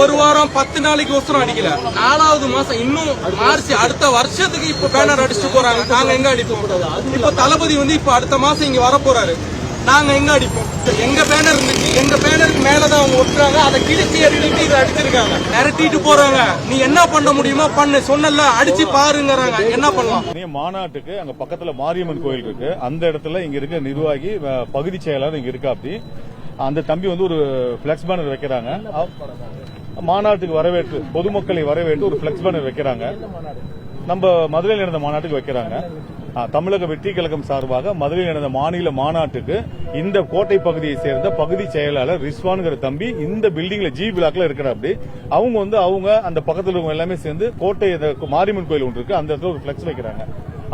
ஒரு வாரம் பத்து நாளைக்கு ஒசரம் அடிக்கல. நாலாவது மாசம் இன்னும் மார்ச் அடுத்த வருஷத்துக்கு இப்ப பேனர் அடிச்சுட்டு போறாங்க. நாங்க எங்க அடிப்போம்? இப்ப தளபதி வந்து இப்ப அடுத்த மாசம் இங்க வர போறாரு. நாங்க எங்க அடிப்போம்? எங்க பேனர் இருந்துச்சு எங்க பேனருக்கு மேலதான் அவங்க ஒட்டுறாங்க. அதை கிழிச்சு எடுத்துட்டு இதை அடிச்சிருக்காங்க. மிரட்டிட்டு போறாங்க. நீ என்ன பண்ண முடியுமோ பண்ணு. சொன்னல அடிச்சு பாருங்கறாங்க. என்ன பண்ணலாம்? நீ மாநாட்டுக்கு அங்க பக்கத்துல மாரியம்மன் கோயில் இருக்கு. அந்த இடத்துல இங்க இருக்க நிர்வாகி பகுதி செயலாளர் இங்க இருக்கா அப்படி அந்த தம்பி வந்து ஒரு பிளக்ஸ் பேனர் வைக்கிறாங்க. மாநாட்டுக்கு வரவேற்று பொதுமக்களை வரவேற்று ஒரு பிளெக்ஸ் பேனர் வைக்கிறாங்க. நம்ம மதுரையில் நடந்த மாநாட்டுக்கு வைக்கிறாங்க. தமிழக வெற்றி கழகம் சார்பாக மதுரையில் நடந்த மாநில மாநாட்டுக்கு இந்த கோட்டை பகுதியை சேர்ந்த பகுதி செயலாளர் ரிஸ்வான்கிற தம்பி இந்த பில்டிங்ல ஜி பிளாக்ல இருக்கிறாப்படி அவங்க வந்து அவங்க அந்த பக்கத்தில் எல்லாமே சேர்ந்து கோட்டை மாரியம்மன் கோயில் ஒன்று இருக்கு அந்த இடத்துல ஒரு பிளெக்ஸ் வைக்கிறாங்க.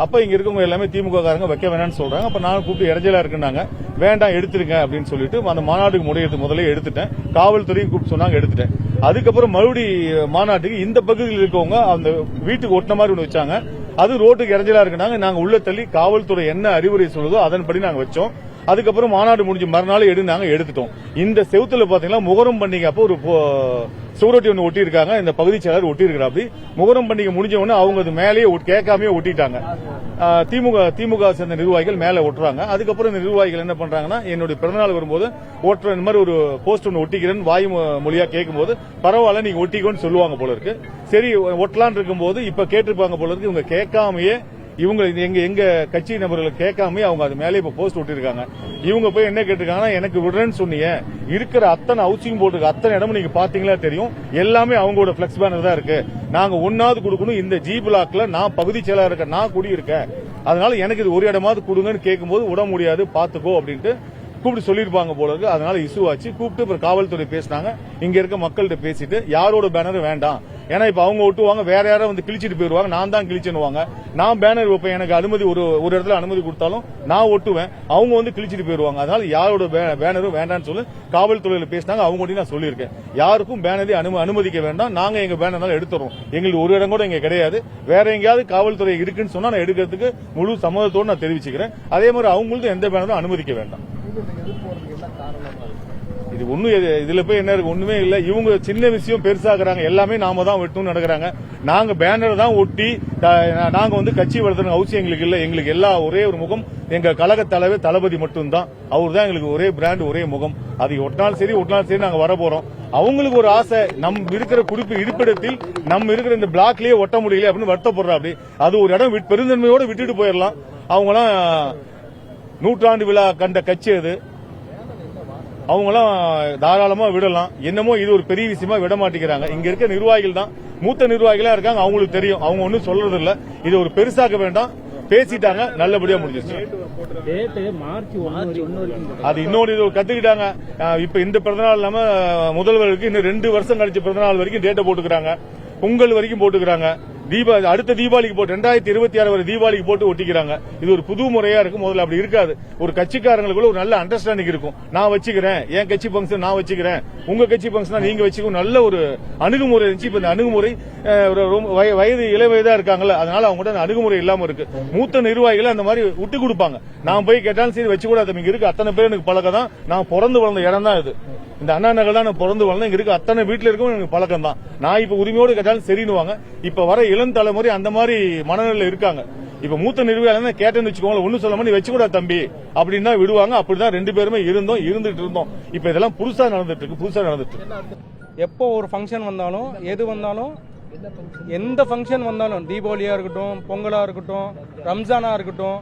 அப்ப இங்க இருக்கவங்க எல்லாமே திமுக காரங்க வைக்க வேணாம்னு சொல்றாங்க. அப்ப நான் கூப்பிட்டு இடைஞ்சலா இருக்குன்னாங்க. வேண்டாம் எடுத்துருங்க அப்படின்னு சொல்லிட்டு அந்த மாநாட்டுக்கு முடியறது முதல்ல எடுத்துட்டேன். காவல்துறையும் கூப்பிட்டு சொன்னாங்க எடுத்துட்டேன். அதுக்கப்புறம் மறுபடி மாநாட்டுக்கு இந்த பகுதியில் இருக்கவங்க அந்த வீட்டுக்கு ஒட்டின மாதிரி ஒன்று வச்சாங்க. அது ரோட்டுக்கு இறஞ்சலா இருக்குனாங்க நாங்க உள்ள தள்ளி காவல்துறை என்ன அறிவுரை சொல்லுதோ அதன்படி நாங்க வச்சோம். அதுக்கப்புறம் மாநாடு முடிஞ்சு மறுநாள் எடு நாங்க எடுத்துட்டோம். இந்த செவுத்துல பாத்தீங்கன்னா முகரம் பண்டிகை அப்போ ஒரு சுவரொட்டி ஒன்று ஒட்டி இருக்காங்க இந்த பகுதி செயலர் ஒட்டி இருக்கிறாப்படி முகரம் பண்டிகை முடிஞ்ச உடனே அவங்க அது மேலேயே ஒட்- கேட்காமயே ஒட்டிட்டாங்க. திமுக திமுக சேர்ந்த நிர்வாகிகள் மேல ஒட்டுறாங்க. அதுக்கப்புறம் இந்த நிர்வாகிகள் என்ன பண்றாங்கன்னா என்னுடைய பிறந்தநாள் வரும்போது ஓட்டுற இந்த மாதிரி ஒரு போஸ்ட் ஒன்று ஒட்டிக்கிறேன்னு வாய் மொ- மொழியா கேட்கும்போது பரவாயில்ல நீங்க ஒட்டிக்கோன்னு சொல்லுவாங்க போல இருக்கு. சரி ஒட்டலான் இருக்கும்போது இப்ப கேட்டிருப்பாங்க போல இருக்கு. இவங்க கேட்காமயே இவங்க இது எங்க எங்க கட்சி நபர்களை கேட்காம அவங்க அது மேலே இப்ப போஸ்ட் விட்டுருக்காங்க இவங்க போய் என்ன கேட்டிருக்காங்கன்னா எனக்கு விடுறேன்னு சொன்னீங்க. இருக்கிற அத்தனை ஹவுசிங் போர்டுக்கு அத்தனை இடமும் நீங்க பாத்தீங்களா தெரியும். எல்லாமே அவங்களோட பிளக்ஸ் பேனர் தான் இருக்கு. நாங்க ஒன்னாவது கொடுக்கணும். இந்த ஜி பிளாக்ல நான் பகுதி செயலாளர் இருக்க நான் குடியிருக்கேன். அதனால எனக்கு இது ஒரு இடமாவது கொடுங்கன்னு கேட்கும்போது விட முடியாது பாத்துக்கோ அப்படின்ட்டு கூப்பிட்டு சொல்லியிருப்பாங்க போல இருக்கு. அதனால இஷ்யூ ஆச்சு. கூப்பிட்டு அப்புறம் காவல்துறை பேசினாங்க. இங்க இருக்க மக்கள்கிட்ட பேசிட்டு யாரோட பேனரும் வேண்டாம். ஏன்னா இப்ப அவங்க ஒட்டுவாங்க வேற யாரும் வந்து கிழிச்சிட்டு போயிருவாங்க நான் தான் கிழிச்சுன்னுவாங்க. நான் பேனர் வைப்பேன். எனக்கு அனுமதி ஒரு ஒரு இடத்துல அனுமதி கொடுத்தாலும் நான் ஒட்டுவேன். அவங்க வந்து கிழிச்சிட்டு போயிருவாங்க அதனால யாரோட பே- பேனரும் வேண்டாம்னு சொல்லி காவல்துறையில பேசினாங்க. அவங்க நான் சொல்லியிருக்கேன். யாருக்கும் பேனரை அனும- அனுமதிக்க வேண்டாம். நாங்க எங்க பேனர்னால எடுத்துறோம். எங்களுக்கு ஒரு இடம் கூட இங்க கிடையாது. வேற எங்கேயாவது காவல்துறை இருக்குன்னு சொன்னா நான் எடுக்கிறதுக்கு முழு சம்மதத்தோடு நான் தெரிவிச்சுக்கிறேன். அதே மாதிரி அவங்களுக்கும் எந்த பேனரும் அனுமதிக்க வேண்டாம். இது ஒன்றும் இது- போய் என்ன இருக்கு? ஒன்றுமே இல்லை. இவங்க சின்ன விஷயம் பெருசாகிறாங்க எல்லாமே நாம தான் வெட்டணும்னு நடக்கிறாங்க. நாங்கள் பேனர் தான் ஒட்டி நாங்கள் வந்து கட்சி வளர்த்துற அவசியம் எங்களுக்கு இல்லை. எங்களுக்கு எல்லா ஒரே ஒரு முகம். எங்கள் கழக தலைவர் தளபதி மட்டும்தான். அவர் தான் எங்களுக்கு ஒரே பிராண்ட் ஒரே முகம். அது ஒட்டினாலும் சரி ஒட்டினாலும் சரி நாங்கள் வர போகிறோம் அவங்களுக்கு ஒரு ஆசை நம் இருக்கிற குறிப்பு இருப்பிடத்தில் நம்ம இருக்கிற இந்த பிளாக்லயே ஒட்ட முடியல அப்படின்னு வருத்தப்படுறா அப்படி. அது ஒரு இடம் விட்- பெருந்தன்மையோட விட்டுட்டு போயிடலாம். அவங்களாம் நூற்றாண்டு விழா கண்ட கட்சி அது. அவங்களாம் தாராளமா விடலாம். என்னமோ இது ஒரு பெரிய விஷயமா விட மாட்டேங்கிறாங்க. இங்க இருக்க நிர்வாகிகள் தான். மூத்த நிர்வாகிகளா இருக்காங்க. அவங்களுக்கு தெரியும். அவங்க ஒன்னும் சொல்றது இல்ல இது ஒரு பெருசாக்க வேண்டாம். பேசிட்டாங்க. நல்லபடியா முடிஞ்சிருச்சு. அது இன்னொரு இது கத்துக்கிட்டாங்க. இப்ப இந்த பிறந்தநாள் இல்லாம முதல்வருக்கு இன்னும் ரெண்டு வருஷம் கழிச்சு பிறந்தநாள் வரைக்கும் டேட்டை போட்டுக்கிறாங்க. பொங்கல் வரைக்கும் போட்டுக்கிறாங்க. தீபா அடுத்த தீபாவளிக்கு போட்டு ரெண்டாயிரத்தி இருபத்தி ஆறு வரை தீபாவளிக்கு போட்டு ஒட்டிக்கிறாங்க. இது ஒரு புது முறையா இருக்கும். முதல்ல அப்படி இருக்காது. ஒரு கட்சிக்காரங்களுக்குள்ள ஒரு நல்ல அண்டர்ஸ்டாண்டிங் இருக்கும். நான் வச்சுக்கிறேன். என் கட்சி ஃபங்க்ஷன் நான் வச்சுக்கிறேன். உங்க கட்சி ஃபங்க்ஷன் நீங்க வச்சுக்கோ நல்ல ஒரு அணுகுமுறை இருந்துச்சு. இப்ப இந்த அணுகுமுறை ஒரு ரொம்ப வயது இள வயதா இருக்காங்கல்ல அதனால அவங்ககிட்ட அந்த அணுகுமுறை இல்லாம இருக்கு. மூத்த நிர்வாகிகள் அந்த மாதிரி விட்டு கொடுப்பாங்க. நான் போய் கேட்டாலும் சரி வச்சு கூட இங்க இருக்கு. அத்தனை பேர் எனக்கு பழக்கம் தான். நான் பிறந்து வளர்ந்த இடம் தான் இது. இந்த அண்ணா நகர் தான் நான் பிறந்து வளர்ந்தேன். இங்க இருக்கு. அத்தனை வீட்டுல இருக்கும் எனக்கு பழக்கம் தான். நான் இப்ப உரிமையோடு கேட்டாலும் சரின்னுவாங்க. இப்ப வர இளம் தலைமுறை அந்த மாதிரி மனநிலையில் இருக்காங்க. இப்ப மூத்த நிர்வாகிகள் கேட்டேன்னு வச்சுக்கோங்களேன் ஒன்னும் சொல்ல மாதிரி வச்சு தம்பி அப்படின்னு தான் விடுவாங்க. அப்படிதான் ரெண்டு பேருமே இருந்தோம் இருந்துட்டு இருந்தோம். இப்ப இதெல்லாம் புதுசா நடந்துட்டு இருக்கு புதுசா நடந்துட்டு இருக்கு. எப்போ ஒரு ஃபங்க்ஷன் வந்தாலும் எது வந்தாலும் எந்த ஃபங்க்ஷன் வந்தாலும் தீபாவளியாக இருக்கட்டும் பொங்கலாக இருக்கட்டும் ரம்ஜானாக இருக்கட்டும்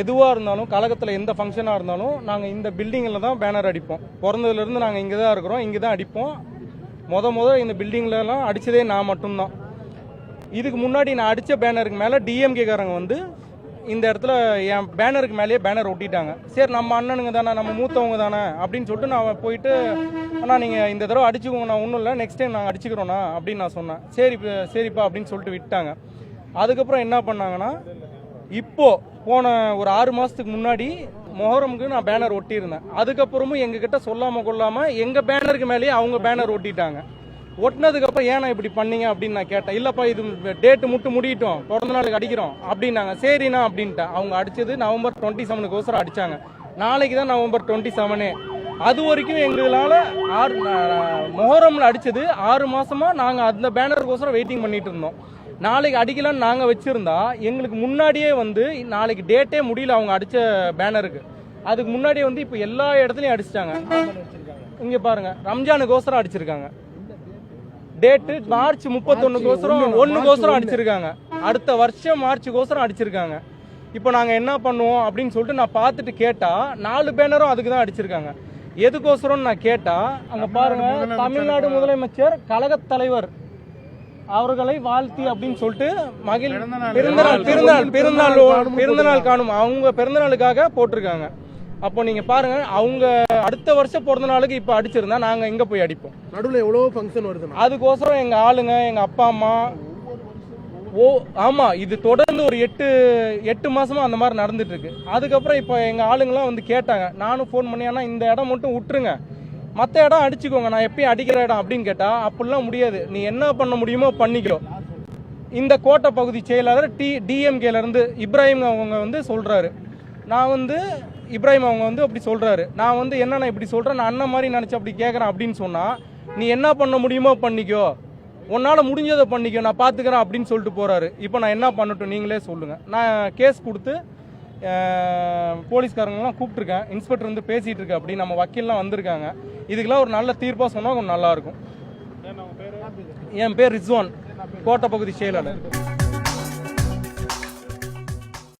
எதுவாக இருந்தாலும் கழகத்தில் எந்த ஃபங்க்ஷனாக இருந்தாலும் நாங்கள் இந்த பில்டிங்கில் தான் பேனர் அடிப்போம். பிறந்ததுலேருந்து நாங்கள் இங்கே தான் இருக்கிறோம் இங்கே தான் அடிப்போம். முத முத இந்த பில்டிங்லலாம் அடித்ததே நான் மட்டும்தான். இதுக்கு முன்னாடி நான் அடித்த பேனருக்கு மேலே டிஎம்கேக்காரங்க வந்து இந்த இடத்துல என் பேனருக்கு மேலேயே பேனர் ஒட்டிட்டாங்க. சரி நம்ம அண்ணனுங்க தானே நம்ம மூத்தவங்க தானே அப்படின்னு சொல்லிட்டு நான் போயிட்டு அண்ணா நீங்கள் இந்த தடவை அடிச்சுக்கோங்க நான் ஒன்றும் இல்லை நெக்ஸ்ட் டைம் நாங்கள் அடிச்சுக்கிறோண்ணா அப்படின்னு நான் சொன்னேன். சரி சரிப்பா அப்படின்னு சொல்லிட்டு விட்டாங்க. அதுக்கப்புறம் என்ன பண்ணாங்கன்னா இப்போது போன ஒரு ஆறு மாதத்துக்கு முன்னாடி மொஹரமுக்கு நான் பேனர் ஒட்டியிருந்தேன். அதுக்கப்புறமும் எங்ககிட்ட சொல்லாமல் கொள்ளாமல் எங்கள் பேனருக்கு மேலேயே அவங்க பேனர் ஒட்டிட்டாங்க. ஒட்டினதுக்கப்புறம் ஏன்னா இப்படி பண்ணீங்க அப்படின்னு நான் கேட்டேன். இல்லப்பா இது டேட்டு முட்டு முடியட்டும். பிறந்த நாளுக்கு அடிக்கிறோம். அப்படின்னாங்க. சரிண்ணா அப்படின்ட்டேன். அவங்க அடிச்சது நவம்பர் டுவெண்ட்டி செவனுக்கு ஒசரம் அடிச்சாங்க. நாளைக்கு தான் நவம்பர் டுவெண்ட்டி செவனே அது வரைக்கும் எங்களால் ஆறு அஹ், அடித்தது அடிச்சது ஆறு மாசமா நாங்கள் அந்த பேனருக்கோசரம் வெயிட்டிங் பண்ணிட்டு இருந்தோம். நாளைக்கு அடிக்கலாம்னு நாங்கள் வச்சுருந்தா எங்களுக்கு முன்னாடியே வந்து நாளைக்கு டேட்டே முடியல அவங்க அடித்த பேனருக்கு. அதுக்கு முன்னாடியே வந்து இப்போ எல்லா இடத்துலையும் அடிச்சிட்டாங்க. இங்கே பாருங்க. ரம்ஜானுக்கோசரம் அடிச்சிருக்காங்க. டேட்டு மார்ச் முப்பத்தொன்னுக்கோசரம் ஒன்னுக்கோசரம் அடிச்சிருக்காங்க. அடுத்த வருஷம் மார்ச்சுக்கோசரம் அடிச்சிருக்காங்க. இப்போ நாங்கள் என்ன பண்ணுவோம் அப்படின்னு சொல்லிட்டு நான் பார்த்துட்டு கேட்டா நாலு பேனரும் அதுக்கு தான் அடிச்சிருக்காங்க. எதுக்கோசரம் நான் கேட்டா அங்க பாருங்க தமிழ்நாடு முதலமைச்சர் கழகத் தலைவர் அவர்களை வாழ்த்தி அப்படின்னு சொல்லிட்டு மகிழ் பிறந்தநாள் பிறந்தநாள் பிறந்தநாள் பிறந்தநாள் காணும். அவங்க பிறந்தநாளுக்காக போட்டிருக்காங்க. அப்போ நீங்க பாருங்க அவங்க அடுத்த வருஷம் பிறந்த நாளுக்கு இப்போ அடிச்சிருந்தா நாங்க எங்க போய் அடிப்போம். நடுவுல எவ்வளவு ஃபங்க்ஷன் வருதுண்ணா அதுக்கோசரம் எங்க ஆளுங்க எங்க அப்பா அம்மா ஓ ஆமா இது தொடர்ந்து ஒரு எட்டு எட்டு மாசமா அந்த மாதிரி நடந்துட்டு இருக்கு அதுக்கப்புறம் இப்போ எங்க ஆளுங்கெல்லாம் வந்து கேட்டாங்க நானும் ஃபோன் பண்ணி ஆனா இந்த இடம் மட்டும் விட்டுருங்க. மற்ற இடம் அடிச்சுக்கோங்க நான் எப்பயும் அடிக்கிற இடம் அப்படின்னு கேட்டா அப்படிலாம் முடியாது. நீ என்ன பண்ண முடியுமோ பண்ணிக்கோ. இந்த கோட்டை பகுதி செயலாளர் டி டிஎம்கேல இருந்து இப்ராஹிம் அவங்க வந்து சொல்றாரு. நான் வந்து இப்ராஹிம் அவங்க வந்து அப்படி சொல்றாரு. நான் வந்து என்ன நான் இப்படி சொல்றேன்? நான் அண்ணன் மாதிரி நினைச்சு அப்படி கேட்கறேன் அப்படின்னு சொன்னா நீ என்ன பண்ண முடியுமோ பண்ணிக்கோ. உன்னால முடிஞ்சதை பண்ணிக்கோ. நான் பாத்துக்கிறேன் அப்படின்னு சொல்லிட்டு போறாரு. இப்போ நான் என்ன பண்ணட்டும் நீங்களே சொல்லுங்க. நான் கேஸ் கொடுத்து அஹ், போலீஸ்காரங்கெல்லாம் கூப்பிட்டுருக்கேன். இன்ஸ்பெக்டர் வந்து பேசிட்டு இருக்கு. அப்படி நம்ம வக்கீல்லாம் வந்திருக்காங்க. இதுக்கெல்லாம் ஒரு நல்ல தீர்ப்பா சொன்னா கொஞ்சம் நல்லா இருக்கும். என் பேர் ரிஸ்வான். கோட்டை பகுதி செயலாளர்.